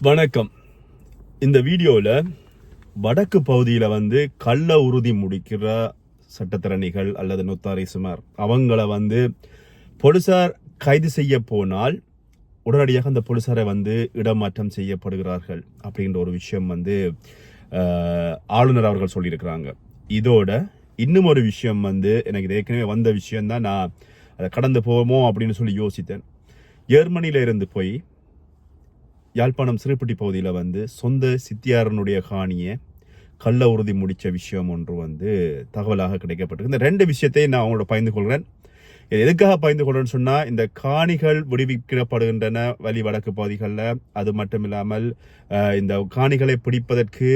வணக்கம். இந்த வீடியோவில் வடக்கு பகுதியில் வந்து கள்ள உறுதி முடிக்கிற சட்டத்திறனிகள் அல்லது நொத்தாரிசுமார் அவங்கள வந்து போலீசார் கைது செய்ய போனால் உடனடியாக அந்த போலீசாரை வந்து இடமாற்றம் செய்யப்படுகிறார்கள் அப்படின்ற ஒரு விஷயம் வந்து ஆளுநர் அவர்கள் சொல்லியிருக்கிறாங்க. இதோட இன்னும் ஒரு விஷயம் வந்து எனக்கு இது ஏற்கனவே வந்த விஷயம்தான். நான் அதை கடந்து போவோமோ அப்படின்னு சொல்லி யோசித்தேன். ஜெர்மனியில இருந்து போய் யாழ்ப்பாணம் சிறுப்பட்டி பகுதியில் வந்து சொந்த சித்தியாரனுடைய காணியை கள்ள உறுதி முடித்த விஷயம் ஒன்று வந்து தகவலாக கிடைக்கப்பட்டிருக்கு. இந்த ரெண்டு விஷயத்தையும் நான் அவங்களோட பகிர்ந்து கொள்கிறேன் இது எதுக்காக பகிர்ந்து கொள்கிறேன்னு சொன்னால் இந்த காணிகள் விடுவிக்கப்படுகின்றன வழி வடக்கு பகுதிகளில். அது மட்டும் இல்லாமல் இந்த காணிகளை பிடிப்பதற்கு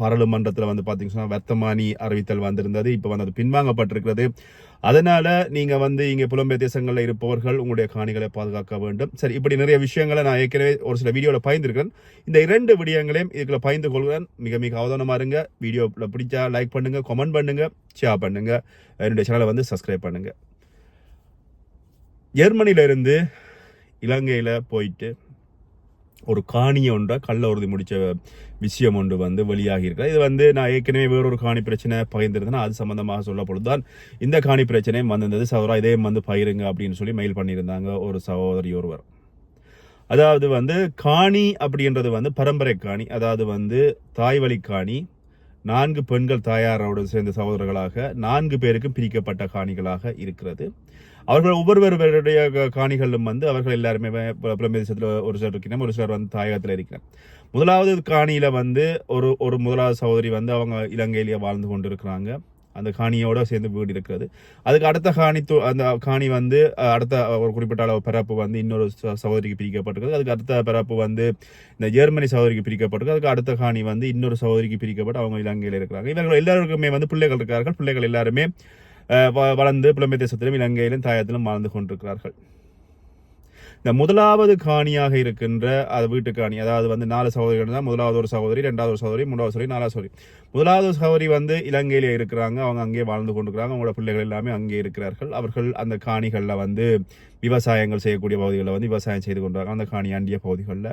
பாராளுமன்றத்தில் வந்து பார்த்திங்கன்னா வர்த்தமானி அறிவித்தல் வந்திருந்தது. இப்போ வந்து அது பின்வாங்கப்பட்டிருக்கிறது. அதனால நீங்க வந்து இங்க புலம்பெயர் தேசங்களில் இருப்பவர்கள் உங்களுடைய காணிகளை பாதுகாக்க வேண்டும். சரி இப்படி நிறைய விஷயங்களை நான் ஏற்கனவே ஒரு சில வீடியோவில் பயந்துருக்கேன் இந்த இரண்டு விடயங்களையும் இதுக்குள்ள பயந்து கொள்கிறேன். மிக மிக அவதானமா இருங்க. வீடியோவில் பிடிச்சா லைக் பண்ணுங்க கமெண்ட் பண்ணுங்க ஷேர் பண்ணுங்க. என்னுடைய சேனலை வந்து சப்ஸ்கிரைப் பண்ணுங்க. ஜெர்மனியிலிருந்து இருந்து இலங்கையில போயிட்டு ஒரு காணி ஒன்றை கள்ள உறுதி முடித்த விஷயம் ஒன்று வந்து வெளியாகி இருக்கிறது இது வந்து நான் ஏற்கனவே வேறொரு காணி பிரச்சனை பகிர்ந்திருந்தேன் அது சம்மந்தமாக சொல்லப்பொழுது தான் இந்த காணி பிரச்சனையும் வந்திருந்தது. சகோதரா இதையும் வந்து பகிருங்க அப்படின்னு சொல்லி மெயில் பண்ணியிருந்தாங்க ஒரு சகோதரி ஒருவர். அதாவது வந்து காணி அப்படின்றது வந்து பரம்பரை காணி அதாவது வந்து தாய் வழி காணி நான்கு பெண்கள் தாயாரோடு சேர்ந்த சகோதரர்களாக நான்கு பேருக்கும் பிரிக்கப்பட்ட காணிகளாக இருக்கிறது. அவர்கள் ஒவ்வொருவருடைய காணிகளும் வந்து அவர்கள் எல்லாருமே வே- ஒரு சிலர் இருக்கிறோம் ஒரு சிலர் வந்து தாயகத்தில் இருக்கிறார் முதலாவது காணியில் வந்து ஒரு ஒரு முதலாவது சகோதரி வந்து அவங்க இலங்கையிலேயே வாழ்ந்து கொண்டு இருக்கிறாங்க அந்த காணியோடு சேர்ந்து வீடு இருக்கிறது அதுக்கு அடுத்த காணி து- அந்த காணி வந்து அடுத்த ஒரு குறிப்பிட்ட அளவு பிறப்பு வந்து இன்னொரு ச- சகோதரிக்கு பிரிக்கப்பட்டிருக்கு அதுக்கு அடுத்த பிறப்பு வந்து இந்த ஜெர்மனி சகோதரிக்கு பிரிக்கப்பட்டிருக்கு அதுக்கு அடுத்த காணி வந்து இன்னொரு சகோதரிக்கு பிரிக்கப்பட்டு அவங்க இலங்கையில் இருக்கிறாங்க. இவர்கள் எல்லாருக்குமே வந்து பிள்ளைகள் இருக்கிறார்கள் பிள்ளைகள் எல்லாருமே வ- வளர்ந்து புலமை தேசத்திலும் இலங்கையிலும் தாயத்திலும் வாழ்ந்து கொண்டிருக்கிறார்கள். இந்த முதலாவது காணியாக இருக்கின்ற அது வீட்டு காணி. அதாவது வந்து நாலு சகோதரிகள் தான். முதலாவது ஒரு சகோதரி ரெண்டாவது ஒரு சகோதரி மூணாவது சகோதரி நாலாவது சகோதரி. முதலாவது சகோதரி வந்து இலங்கையிலே இருக்கிறாங்க. அவங்க அங்கேயே வாழ்ந்து கொண்டிருக்கிறாங்க. அவங்களோட பிள்ளைகள் எல்லாமே அங்கே இருக்கிறார்கள். அவர்கள் அந்த காணிகளில் வந்து விவசாயங்கள் செய்யக்கூடிய பகுதிகளில் வந்து விவசாயம் செய்து கொண்டிருக்காங்க அந்த காணி அண்டிய பகுதிகளில்.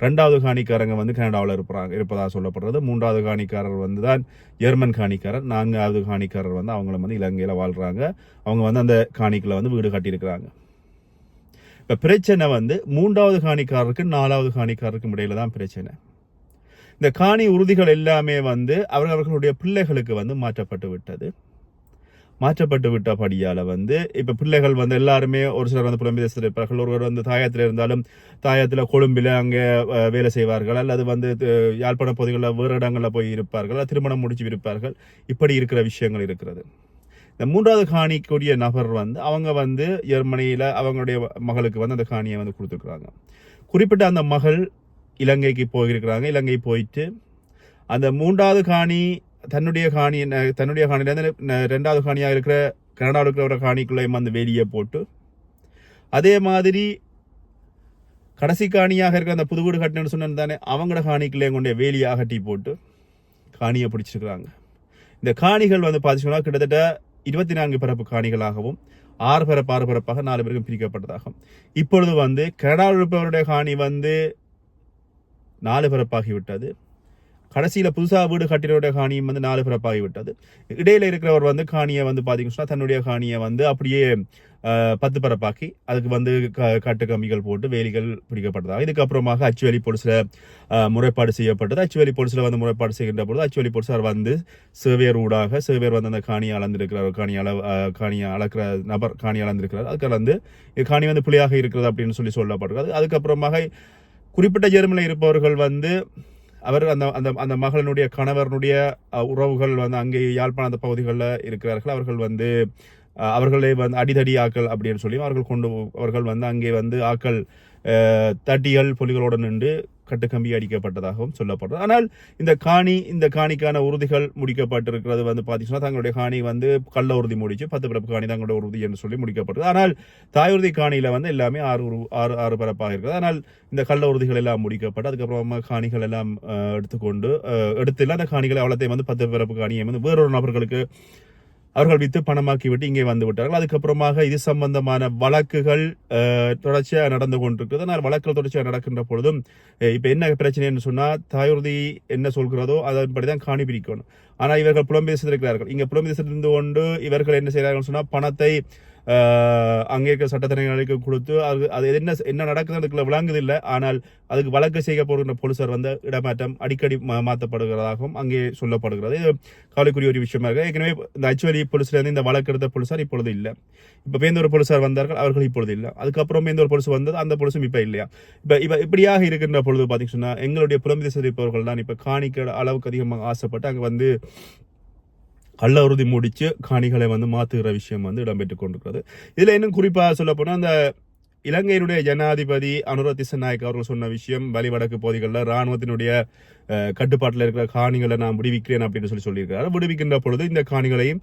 ரெண்டாவது காணிக்காரங்க வந்து கனடாவில் இருப்பாங்க இருப்பதாக சொல்லப்படுறது. மூன்றாவது காணிக்காரர் வந்து தான் ஜெர்மன் காணிக்காரர். நான்காவது காணிக்காரர் வந்து அவங்கள வந்து இலங்கையில் வாழ்கிறாங்க அவங்க வந்து அந்த காணிக்கில் வந்து வீடு கட்டியிருக்கிறாங்க. இப்போ பிரச்சனை வந்து மூன்றாவது காணிக்காரருக்கு நாலாவது காணிக்காரருக்கும் இடையில தான் பிரச்சனை. இந்த காணி உறுதிகள் எல்லாமே வந்து அவர்கள் அவர்களுடைய பிள்ளைகளுக்கு வந்து மாற்றப்பட்டு விட்டது. மாற்றப்பட்டு விட்டபடியால் வந்து இப்போ பிள்ளைகள் வந்து எல்லாருமே ஒரு சிலர் வந்து புலம்பெயர் தேசத்தில் இருப்பார்கள் ஒருவர் வந்து தாயத்தில் இருந்தாலும் தாயத்தில் கொழும்பில் அங்கே வேலை செய்வார்கள் அல்லது வந்து யாழ்ப்பாண பகுதிகளில் வேறு இடங்களில் போய் இருப்பார்கள் திருமணம் முடிச்சு இருப்பார்கள் இப்படி இருக்கிற விஷயங்கள் இருக்கிறது. இந்த மூன்றாவது காணிக்குரிய நபர் வந்து அவங்க வந்து ஜெர்மனியில் அவங்களுடைய மகளுக்கு வந்து அந்த காணியை வந்து கொடுத்துருக்குறாங்க. குறிப்பிட்ட அந்த மகள் இலங்கைக்கு போயிருக்கிறாங்க. இலங்கை போயிட்டு அந்த மூன்றாவது காணி தன்னுடைய காணி தன்னுடைய காணிலேருந்து ரெண்டாவது காணியாக இருக்கிற கனடாவில் இருக்கிற ஒரு காணிக்குள்ளே வந்து வெளியே போட்டு அதே மாதிரி கடைசி காணியாக இருக்கிற அந்த புது வீடு கட்டினு தானே அவங்களோட காணிக்குள்ளே கொண்டே வேலியை அகட்டி போட்டு காணியை பிடிச்சிருக்கிறாங்க. இந்த காணிகள் வந்து பார்த்தீங்கன்னா கிட்டத்தட்ட இருபத்தி நான்கு பரப்பு காணிகளாகவும் ஆறு பரப்பு ஆறு பரப்பாக நாலு பேருக்கும் பிரிக்கப்பட்டதாகும். இப்பொழுது வந்து கனடாவில் இருப்பவருடைய காணி வந்து நாலு பரப்பாகிவிட்டது கடைசியில் புதுசாக வீடு கட்டினோட காணியும் வந்து நாலு பிறப்பாகி விட்டது. இடையில இருக்கிறவர் வந்து காணியை வந்து பார்த்தீங்கன்னா தன்னுடைய காணியை வந்து அப்படியே பத்து பரப்பாக்கி அதுக்கு வந்து க- கட்டு கம்பிகள் போட்டு வேலிகள் பிடிக்கப்பட்டதாக. இதுக்கப்புறமாக அச்சுவேலி போலீஸில் முறைப்பாடு செய்யப்பட்டது. அச்சுவேலி போலீஸில் வந்து முறைப்பாடு செய்கின்ற பொழுது அச்சுவேலி போலீஸார் வந்து சேவையர் ஊடாக சேவையர் வந்து அந்த காணியை அளந்திருக்கிறார். காணி அள காணியை அளக்கிற நபர் காணி அளந்திருக்கிறார். அதுக்கு வந்து காணி வந்து புலியாக இருக்கிறது அப்படின்னு சொல்லி சொல்லப்படுகிறது அதுக்கப்புறமாக குறிப்பிட்ட ஜெர்மனில் இருப்பவர்கள் வந்து அவர் அந்த அந்த அந்த மகளினுடைய கணவனுடைய உறவுகள் வந்து அங்கே யாழ்ப்பாண அந்த பகுதிகளில் இருக்கிறார்கள். அவர்கள் வந்து அவர்களே அவர்களை வந்து அடிதடி ஆக்கள் அப்படின்னு சொல்லி அவர்கள் கொண்டு அவர்கள் வந்து அங்கே வந்து ஆக்கள் தட்டிகள் புலிகளோடு நின்று கட்டுக்கம்பி அடிக்கப்பட்டதாகவும் சொல்லப்படுறது ஆனால் இந்த காணி இந்த காணிக்கான உறுதிகள் முடிக்கப்பட்டிருக்கிறது வந்து பார்த்தீங்கன்னா தங்களுடைய காணி வந்து கள்ள உறுதி முடிச்சு பத்து பிறப்பு காணி தங்களுடைய உறுதி என்று சொல்லி முடிக்கப்பட்டது ஆனால் தாயூர்தி காணியில் வந்து எல்லாமே ஆறு உரு ஆறு ஆறு பிறப்பாக இருக்குது. ஆனால் இந்த கள்ள உறுதிகள் எல்லாம் முடிக்கப்பட்டு அதுக்கப்புறமா காணிகள் எல்லாம் எடுத்துக்கொண்டு அஹ், எடுத்து அந்த காணிகளை அவ்வளோத்தையும் வந்து பத்து பிறப்பு காணியை வந்து வேறொரு நபர்களுக்கு அவர்கள் வித்து பணமாக்கிவிட்டு இங்கே வந்து விட்டார்கள். அதுக்கப்புறமாக இது சம்பந்தமான வழக்குகள் தொடர்ச்சியாக நடந்து கொண்டிருக்கிறது. ஆனால் வழக்குகள் தொடர்ச்சியாக நடக்கின்ற பொழுதும் இப்போ என்ன பிரச்சனைன்னு சொன்னால் தாயுறுதி என்ன சொல்கிறதோ அதன்படி தான் காணி பிரிக்கணும். ஆனால் இவர்கள் புலம்பெயர் செய்திருக்கிறார்கள் இங்கே புலம்பெயர் செய்திருந்து கொண்டு இவர்கள் என்ன செய்கிறார்கள் சொன்னால் பணத்தை அங்கே இருக்க சட்டத்தினைகளுக்கு கொடுத்து அது அது என்ன என்ன நடக்குதுன்னு விளங்குது இல்லை ஆனால் அதுக்கு வழக்கு செய்ய போகிற போலீசார் வந்து இடமாற்றம் அடிக்கடி மா- மாற்றப்படுகிறதாகவும் அங்கே சொல்லப்படுகிறது. இது கவலைக்குரிய ஒரு விஷயமா இருக்குது ஏற்கனவே இந்த அச்சுவலி போலீஸ்லேருந்து இந்த வழக்கு எடுத்த போலீசார் இப்பொழுது இல்லை. இப்போ பேந்தோர் போலீசார் வந்தார்கள் அவர்கள் இப்பொழுது இல்லை. அதுக்கப்புறம் பேந்தோர் போலீஸ் வந்தது அந்த போலீஸும் இப்போ இல்லையா? இப்போ இப்போ இப்படியாக இருக்கின்ற பொழுது பாத்தீங்கன்னா சொன்னால் எங்களுடைய புலம்பெயர் இருப்பவர்கள் தான் இப்போ காணிக்க அளவுக்கு அதிகமாக ஆசைப்பட்டு அங்கே வந்து கள்ள உறுதி முடித்து காணிகளை வந்து மாத்துகிற விஷயம் வந்து இடம்பெற்று கொண்டிருக்கிறது. இதில் இன்னும் குறிப்பாக சொல்லப்போனால் அந்த இலங்கையினுடைய ஜனாதிபதி அனுர திசநாயக் அவர்கள் சொன்ன விஷயம் வலிவடக்கு பகுதிகளில் ராணுவத்தினுடைய கட்டுப்பாட்டில் இருக்கிற காணிகளை நான் விடுவிக்கிறேன் அப்படின்னு சொல்லி சொல்லியிருக்கிறார். விடுவிக்கின்ற பொழுது இந்த காணிகளையும்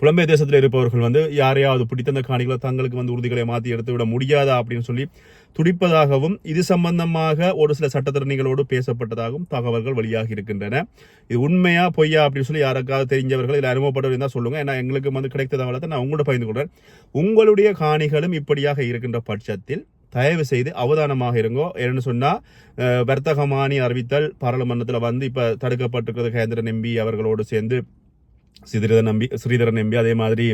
புலம்பெயர் தேசத்தில் இருப்பவர்கள் வந்து யாரையாவது பிடித்தந்த காணிகளை தங்களுக்கு வந்து உறுதிகளை மாற்றி எடுத்து விட முடியாதா அப்படின்னு சொல்லி துடிப்பதாகவும் இது சம்பந்தமாக ஒரு சில சட்டத்திறனிகளோடு பேசப்பட்டதாகவும் தகவல்கள் வெளியாகி இருக்கின்றன. இது உண்மையா பொய்யா அப்படின்னு சொல்லி யாருக்காவது தெரிஞ்சவர்கள் இதில் அனுபவப்பட்டவர் இருந்தால் சொல்லுங்க. ஏன்னா எங்களுக்கு வந்து கிடைத்த தகவலத்தை நான் உங்களோட பகிர்ந்து கொள்றேன். உங்களுடைய காணிகளும் இப்படியாக இருக்கின்ற பட்சத்தில் தயவு செய்து அவதானமாக இருங்கோ. ஏன்னு சொன்னால் வர்த்தகமானி அறிவித்தல் பாராளுமன்றத்தில் வந்து இப்போ தடுக்கப்பட்டிருக்கிறது கேந்திரன் எம்பி அவர்களோடு சேர்ந்து ஸ்ரீதரன் நம்பி ஸ்ரீதரன் நம்பி அதே மாதிரி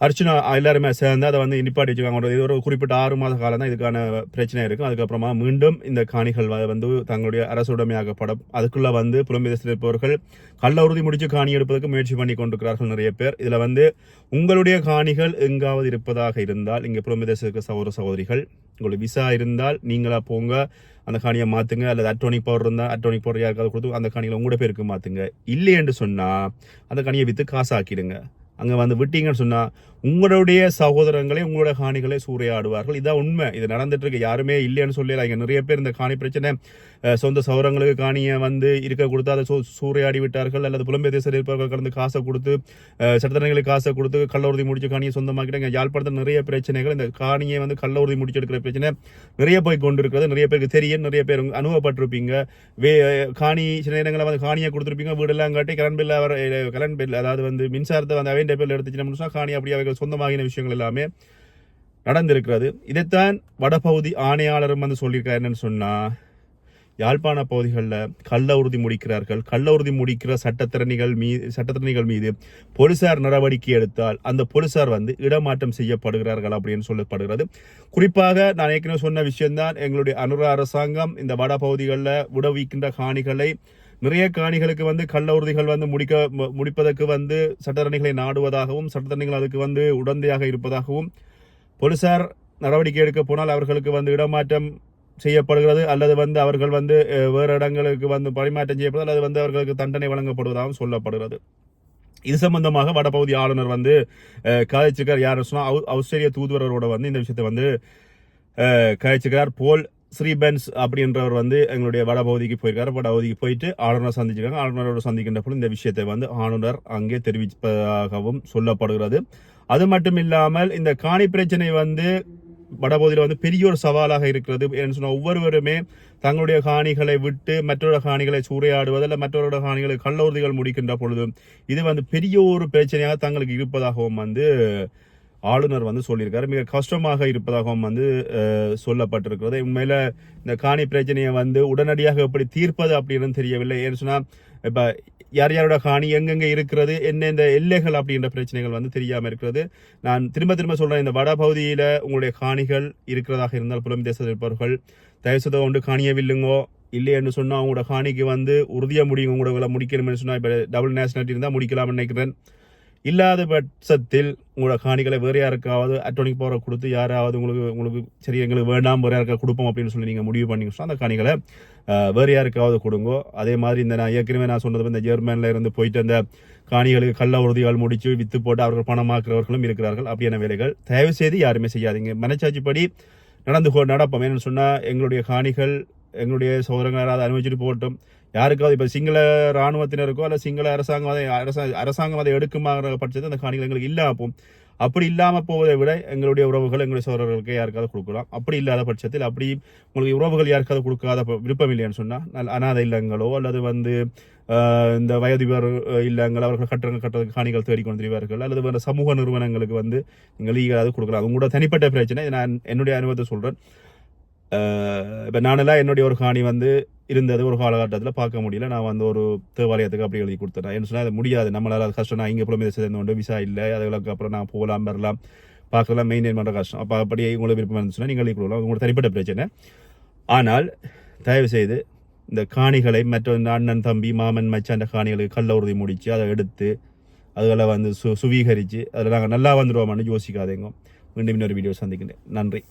அர்ச்சனா எல்லாருமே சேர்ந்து அதை வந்து நிப்பாட்டி வச்சுக்காங்க இது ஒரு குறிப்பிட்ட ஆறு மாத காலம் தான் இதுக்கான பிரச்சனை இருக்கும் அதுக்கப்புறமா மீண்டும் இந்த காணிகள் வ- வந்து தங்களுடைய அரசுடைமையாகப்படும் அதுக்குள்ளே வந்து புலம்பெயர்த்தில் இருப்பவர்கள் கள்ள உறுதி முடித்து காணி எடுப்பதற்கு முயற்சி பண்ணி கொண்டிருக்கிறார்கள் நிறைய பேர் இதில் வந்து உங்களுடைய காணிகள் எங்காவது இருப்பதாக இருந்தால் இங்கே புலம்பெயர்த்தில் இருக்க சகோதர சகோதரிகள் உங்களுக்கு விசா இருந்தால் நீங்களாக போங்க அந்த காணியை மாற்றுங்க அல்லது அட்டோனிக் பவர் இருந்தால் அட்டோனிக் பவர் யாருக்காவது கொடுத்து அந்த காணிகளை உங்களோட பேருக்கு மாற்றுங்க இல்லை என்று சொன்னால் அந்த காணியை விற்று காசாக்கிடுங்க. அங்கே வந்து விட்டீங்கன்னு சொன்னால் உங்களுடைய சகோதரங்களை உங்களோட காணிகளை சூறையாடுவார்கள். இதான் உண்மை. இது நடந்துட்டு இருக்கு யாருமே இல்லைன்னு சொல்லல. இங்கே நிறைய பேர் இந்த காணி பிரச்சனை சொந்த சௌரங்களுக்கு காணியை வந்து இருக்க கொடுத்து அதை சூ- சூறையாடி விட்டார்கள். அல்லது புலம்பெயர் தேசத்தில் இருப்பவர்கள் கடந்து காசை கொடுத்து அஹ், சட்டத்தரங்களுக்கு காசை கொடுத்து கள்ள உறுதி முடிச்சு காணியை சொந்தமாக்கிட்டாங்க யாழ்ப்பாணத்தில் நிறைய பிரச்சனைகள் இந்த காணியை வந்து கள்ள உறுதி முடிச்சு எடுக்கிற பிரச்சனை நிறைய போய் கொண்டிருக்கிறது. நிறைய பேருக்கு தெரியும். நிறைய பேர் அனுபவப்பட்டிருப்பீங்க. வே காணி சில நேரங்களில் வந்து காணியை கொடுத்துருப்பீங்க. வீடெல்லாம் காட்டி கரண்ட் பில்லை அவர் கரண்ட் பில் அதாவது வந்து மின்சாரத்தை வந்து அவைன் பில் எடுத்துச்சுன்னு சொன்னா காணி அப்படி அவைகள் சொந்தமாகின விஷயங்கள் எல்லாமே நடந்திருக்கிறது. இதைத்தான் வடபகுதி ஆணையாளரும் வந்து சொல்லியிருக்காரு என்னன்னு சொன்னால் யாழ்ப்பாண பகுதிகளில் கள்ள உறுதி முடிக்கிறார்கள். கள்ள உறுதி முடிக்கிற சட்டத்திறனிகள் மீது சட்டத்திறனிகள் மீது போலீசார் நடவடிக்கை எடுத்தால் அந்த போலீசார் வந்து இடமாற்றம் செய்யப்படுகிறார்கள் அப்படின்னு சொல்லப்படுகிறது. குறிப்பாக நான் ஏற்கனவே சொன்ன விஷயம்தான் எங்களுடைய அனுர அரசாங்கம் இந்த வட பகுதிகளில் உடவிக்கின்ற காணிகளை நிறைய காணிகளுக்கு வந்து கள்ள உறுதிகள் வந்து முடிக்க மு- முடிப்பதற்கு வந்து சட்டத்தரணிகளை நாடுவதாகவும் சட்டத்தரணிகள் அதுக்கு வந்து உடந்தையாக இருப்பதாகவும் போலீசார் நடவடிக்கை எடுக்க போனால் அவர்களுக்கு வந்து இடமாற்றம் செய்யப்படுகிறது அல்லது வந்து அவர்கள் வந்து வேறு இடங்களுக்கு வந்து பரிமாற்றம் செய்யப்படுது அல்லது வந்து அவர்களுக்கு தண்டனை வழங்கப்படுவதாகவும் சொல்லப்படுகிறது. இது சம்பந்தமாக வடபகுதி ஆளுநர் வந்து அஹ், கதைச்சிருக்கார் யார் சொன்னால் ஆவு- ஆஸ்திரேலிய தூதுவரோட வந்து இந்த விஷயத்தை வந்து அஹ், போல் ஸ்ரீபென்ஸ் அப்படின்றவர் வந்து எங்களுடைய வடபகுதிக்கு போயிருக்காரு. வடபகுதிக்கு போயிட்டு ஆளுநர் சந்திச்சிருக்காங்க. ஆளுநரோட சந்திக்கின்ற பொழுது இந்த விஷயத்தை வந்து ஆளுநர் அங்கே தெரிவிப்பதாகவும் சொல்லப்படுகிறது. அது மட்டும் இல்லாமல் இந்த காணி பிரச்சனை வந்து வடபகுதியில் வந்து பெரிய ஒரு சவாலாக இருக்கிறது ஏன்னு சொன்னால் ஒவ்வொருவருமே தங்களுடைய காணிகளை விட்டு மற்றொரு காணிகளை சூறையாடுவது இல்லை மற்றவரோட காணிகளை கள்ள உறுதிகள் முடிக்கின்ற பொழுதும் இது வந்து பெரிய ஒரு பிரச்சனையாக தங்களுக்கு இருப்பதாகவும் வந்து ஆளுநர் வந்து சொல்லியிருக்காரு. மிக கஷ்டமாக இருப்பதாகவும் வந்து சொல்லப்பட்டிருக்கிறது. உண்மையில் இந்த காணி பிரச்சனையை வந்து உடனடியாக எப்படி தீர்ப்பது அப்படின்னு தெரியவில்லை. ஏன்னு சொன்னால் இப்போ யார் யாரோட காணி எங்கெங்கே இருக்கிறது என்ன இந்த எல்லைகள் அப்படின்ற பிரச்சனைகள் வந்து தெரியாமல் இருக்கிறது. நான் திரும்ப திரும்ப சொல்கிறேன் இந்த வட பகுதியில் உங்களுடைய காணிகள் இருக்கிறதாக இருந்தால் புலம் தேசத்தில் இருப்பவர்கள் தயவுசதை கொண்டு காணியை வில்லுங்கோ இல்லைன்னு சொன்னால் அவங்களோட காணிக்கு வந்து உறுதியாக முடியும் உங்களோட விலை முடிக்கணும்னு சொன்னால் இப்போ டபுள் நேஷனாலிட்டி இருந்தால் முடிக்கலாம்னு நினைக்கிறேன். இல்லாத பட்சத்தில் உங்களோட காணிகளை வேறு யாருக்காவது அட்டோனிக் பவரை கொடுத்து யாராவது உங்களுக்கு உங்களுக்கு சரி எங்களுக்கு வேண்டாம் வேறு யாருக்கா கொடுப்போம் அப்படின்னு சொல்லி நீங்கள் முடிவு பண்ணீங்கன்னா அந்த காணிகளை வேறு யாருக்காவது கொடுங்கோ. அதே மாதிரி இந்த நான் ஏற்கனவே நான் சொன்னது இந்த ஜெர்மனில் இருந்து போயிட்டு அந்த காணிகளுக்கு கள்ள உறுதிகள் முடித்து விற்று போட்டு அவர்கள் பணமாக்குறவர்களும் இருக்கிறார்கள். அப்படியான வேலைகள் தயவு செய்து யாருமே செய்யாதீங்க. மனச்சாட்சிப்படி நடந்து நடப்போம். ஏன்னு சொன்னால் எங்களுடைய காணிகள் எங்களுடைய சோதரங்கள் யாராவது அனுபவிச்சுட்டு போகட்டும். யாருக்காவது இப்போ சிங்கள ராணுவத்தினருக்கோ அல்ல சிங்கள அரசாங்கம் அதை அரசா அரசாங்கம் அதை எடுக்குமாங்கிற பட்சத்தில் அந்த காணிகள் எங்களுக்கு இல்லாமல் போகும் அப்படி இல்லாமல் போவதை விட எங்களுடைய உறவுகள் எங்களுடைய சோழர்களுக்கு யாருக்காவது கொடுக்கலாம். அப்படி இல்லாத பட்சத்தில் அப்படி உங்களுக்கு உறவுகள் யாருக்காவது கொடுக்காத விருப்பம் இல்லைன்னு சொன்னால் அனாதை இல்லங்களோ அல்லது வந்து இந்த வயதிபர் இல்லங்கள் அவர்கள் கட்டுறங்க கட்டுறதுக்கு காணிகள் தேடிக்கொண்டு திரிவார்கள் அல்லது வேறு சமூக நிறுவனங்களுக்கு வந்து நீங்கள் ஈகாவது கொடுக்கலாம். அது உங்களோட தனிப்பட்ட பிரச்சனை நான் என்னுடைய அனுபவத்தை சொல்கிறேன் இப்போ நானெல்லாம் என்னுடைய ஒரு காணி வந்து இருந்தது ஒரு காலகட்டத்தில் பார்க்க முடியல. நான் வந்து ஒரு தேவாலயத்துக்கு அப்படி எழுதி கொடுத்துட்டேன். என்ன சொன்னால் அது முடியாது. நம்மளால் அது கஷ்டம். நான் இங்கே புலமே சேர்ந்து கொண்டு விசா இல்லை. அதுகளுக்கு அப்புறம் நான் போகலாம் வரலாம். பார்க்கலாம் மெயின்டைன் பண்ணுற கஷ்டம். அப்போ அப்படி உங்களுக்கு விருப்பம் இருந்துச்சுன்னா நீங்கள் எழுதி கொடுக்கலாம். உங்களோட தனிப்பட்ட பிரச்சனை. ஆனால் தயவு செய்து இந்த காணிகளை மற்ற அண்ணன் தம்பி மாமன் மச்சான் அந்த காணிகளுக்கு கல்ல உறுதி முடித்து அதை எடுத்து அதுகளை வந்து சு சுவீகரித்து அதில் நாங்கள் நல்லா வந்துடுவோம்னு யோசிக்காதேங்க. மீண்டும் இன்னொரு வீடியோ சந்திக்கிறேன் நன்றி.